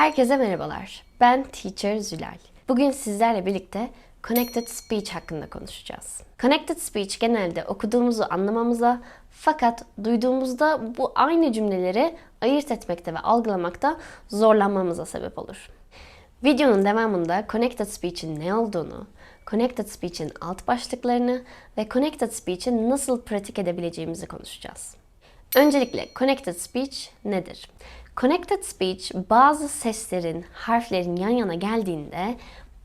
Herkese merhabalar. Ben Teacher Zülal. Bugün sizlerle birlikte Connected Speech hakkında konuşacağız. Connected Speech genelde okuduğumuzu anlamamıza fakat duyduğumuzda bu aynı cümleleri ayırt etmekte ve algılamakta zorlanmamıza sebep olur. Videonun devamında Connected Speech'in ne olduğunu, Connected Speech'in alt başlıklarını ve Connected Speech'i nasıl pratik edebileceğimizi konuşacağız. Öncelikle Connected Speech nedir? Connected Speech bazı seslerin, harflerin yan yana geldiğinde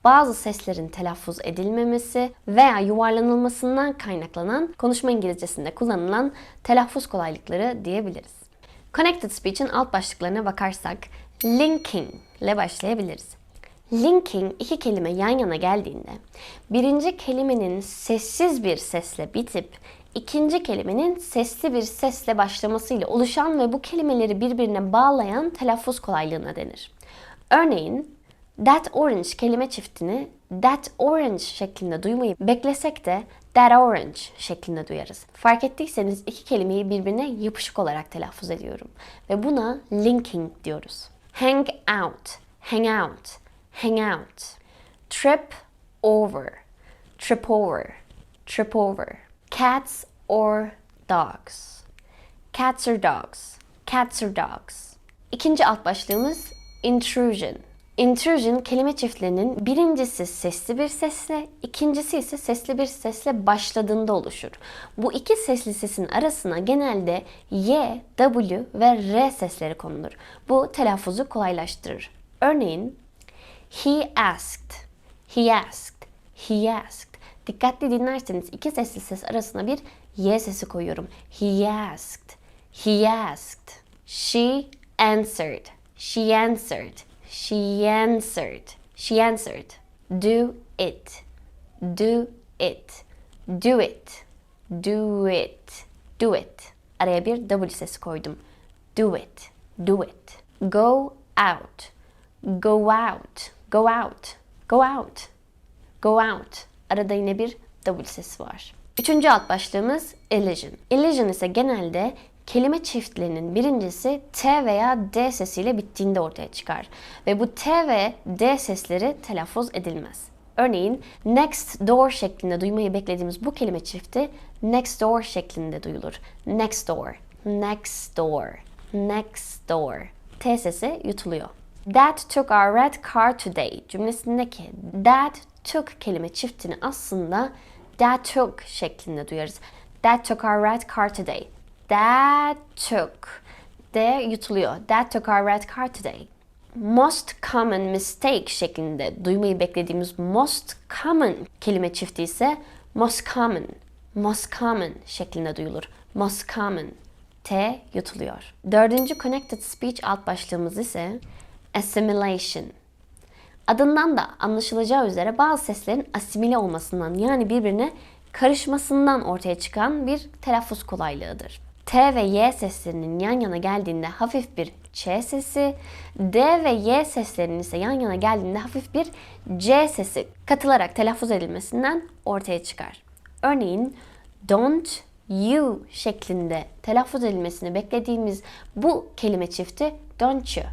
bazı seslerin telaffuz edilmemesi veya yuvarlanılmasından kaynaklanan konuşma İngilizcesinde kullanılan telaffuz kolaylıkları diyebiliriz. Connected Speech'in alt başlıklarına bakarsak linking ile başlayabiliriz. Linking iki kelime yan yana geldiğinde birinci kelimenin sessiz bir sesle bitip ikinci kelimenin sesli bir sesle başlamasıyla oluşan ve bu kelimeleri birbirine bağlayan telaffuz kolaylığına denir. Örneğin that orange kelime çiftini that orange şeklinde duymayı beklesek de that orange şeklinde duyarız. Fark ettiyseniz iki kelimeyi birbirine yapışık olarak telaffuz ediyorum ve buna linking diyoruz. Hang out, hang out, hang out. Trip over, trip over, trip over. Cats or dogs. Cats or dogs. Cats or dogs. İkinci alt başlığımız intrusion. Intrusion kelime çiftlerinin birincisi sesli bir sesle, ikincisi ise sesli bir sesle başladığında oluşur. Bu iki sesli sesin arasına genelde Y, W ve R sesleri konulur. Bu telaffuzu kolaylaştırır. Örneğin He asked, he asked, he asked. Dikkatli dinlerseniz iki sesli ses arasına bir Y sesi koyuyorum. He asked, he asked. She answered, she answered, she answered, she answered. Do it, do it, do it, do it, do it. Araya bir W sesi koydum. Do it, do it. Go out, go out, go out, go out, go out. Arada yine bir W sesi var. Üçüncü alt başlığımız elision. Elision ise genelde kelime çiftlerinin birincisi T veya D sesiyle bittiğinde ortaya çıkar. Ve bu T ve D sesleri telaffuz edilmez. Örneğin next door şeklinde duymayı beklediğimiz bu kelime çifti next door şeklinde duyulur. Next door, next door, next door. T sesi yutuluyor. That took our red car today cümlesindeki that took kelime çiftini aslında that took şeklinde duyarız. That took our red car today. That took. D yutuluyor. That took our red car today. Most common mistake şeklinde duymayı beklediğimiz most common kelime çifti ise most common. Most common şeklinde duyulur. Most common. T yutuluyor. Dördüncü connected speech alt başlığımız ise assimilation. Adından da anlaşılacağı üzere bazı seslerin asimile olmasından yani birbirine karışmasından ortaya çıkan bir telaffuz kolaylığıdır. T ve Y seslerinin yan yana geldiğinde hafif bir Ç sesi, D ve Y seslerinin ise yan yana geldiğinde hafif bir C sesi katılarak telaffuz edilmesinden ortaya çıkar. Örneğin don't you şeklinde telaffuz edilmesini beklediğimiz bu kelime çifti don't you,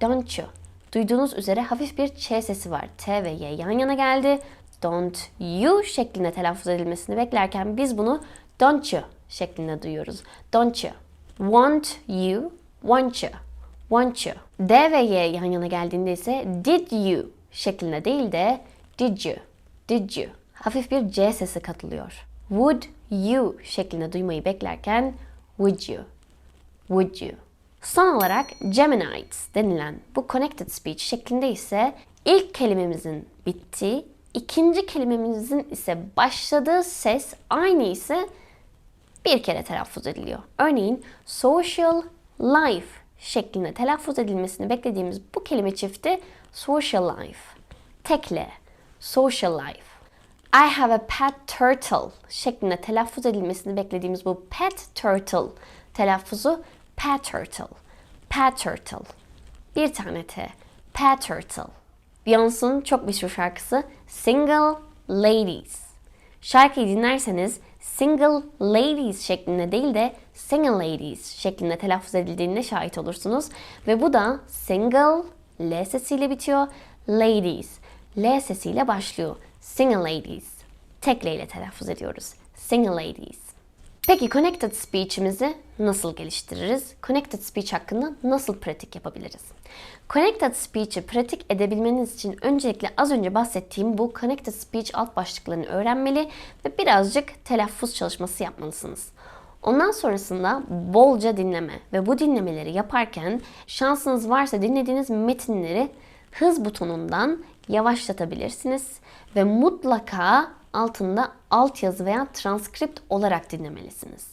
don't you. Duyduğunuz üzere hafif bir Ç sesi var. T ve Y yan yana geldi. Don't you şeklinde telaffuz edilmesini beklerken biz bunu don't you şeklinde duyuyoruz. Don't you. Want you, want you, want you. D ve Y yan yana geldiğinde ise did you şeklinde değil de did you, did you. Hafif bir C sesi katılıyor. Would you şeklinde duymayı beklerken would you, would you. Son olarak Geminites denilen bu connected speech şeklinde ise ilk kelimemizin bittiği, ikinci kelimemizin ise başladığı ses aynı ise bir kere telaffuz ediliyor. Örneğin social life şeklinde telaffuz edilmesini beklediğimiz bu kelime çifti social life. Tekle, social life. I have a pet turtle şeklinde telaffuz edilmesini beklediğimiz bu pet turtle telaffuzu pet turtle. Pet turtle. Bir tane T. Pet turtle. Beyoncé'nın çok meşhur şarkısı Single Ladies. Şarkıyı dinlerseniz single ladies şeklinde değil de single ladies şeklinde telaffuz edildiğine şahit olursunuz. Ve bu da single L sesiyle bitiyor. Ladies. L sesiyle başlıyor. Single ladies. Tek L ile telaffuz ediyoruz. Single ladies. Peki connected speech'imizi nasıl geliştiririz? Connected speech hakkında nasıl pratik yapabiliriz? Connected speech'i pratik edebilmeniz için öncelikle az önce bahsettiğim bu connected speech alt başlıklarını öğrenmeli ve birazcık telaffuz çalışması yapmalısınız. Ondan sonrasında bolca dinleme ve bu dinlemeleri yaparken şansınız varsa dinlediğiniz metinleri hız butonundan yavaşlatabilirsiniz ve mutlaka altında altyazı veya transkript olarak dinlemelisiniz.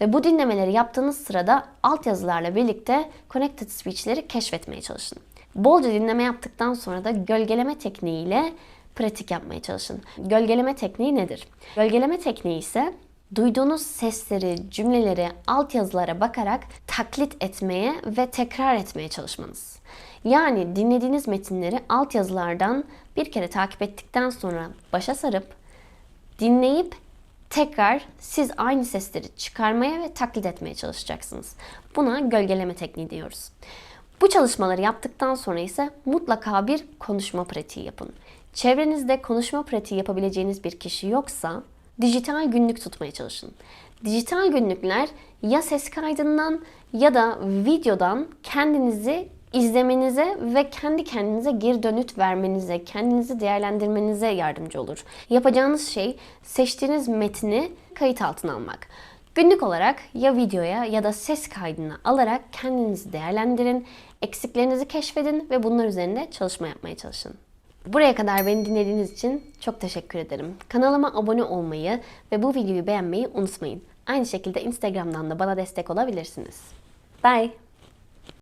Ve bu dinlemeleri yaptığınız sırada altyazılarla birlikte connected speech'leri keşfetmeye çalışın. Bolca dinleme yaptıktan sonra da gölgeleme tekniğiyle pratik yapmaya çalışın. Gölgeleme tekniği nedir? Gölgeleme tekniği ise duyduğunuz sesleri, cümleleri altyazılara bakarak taklit etmeye ve tekrar etmeye çalışmanız. Yani dinlediğiniz metinleri altyazılardan bir kere takip ettikten sonra başa sarıp dinleyip tekrar siz aynı sesleri çıkarmaya ve taklit etmeye çalışacaksınız. Buna gölgeleme tekniği diyoruz. Bu çalışmaları yaptıktan sonra ise mutlaka bir konuşma pratiği yapın. Çevrenizde konuşma pratiği yapabileceğiniz bir kişi yoksa dijital günlük tutmaya çalışın. Dijital günlükler ya ses kaydından ya da videodan kendinizi izlemenize ve kendi kendinize geri dönüt vermenize, kendinizi değerlendirmenize yardımcı olur. Yapacağınız şey seçtiğiniz metni kayıt altına almak. Günlük olarak ya videoya ya da ses kaydına alarak kendinizi değerlendirin, eksiklerinizi keşfedin ve bunlar üzerinde çalışma yapmaya çalışın. Buraya kadar beni dinlediğiniz için çok teşekkür ederim. Kanalıma abone olmayı ve bu videoyu beğenmeyi unutmayın. Aynı şekilde Instagram'dan da bana destek olabilirsiniz. Bye!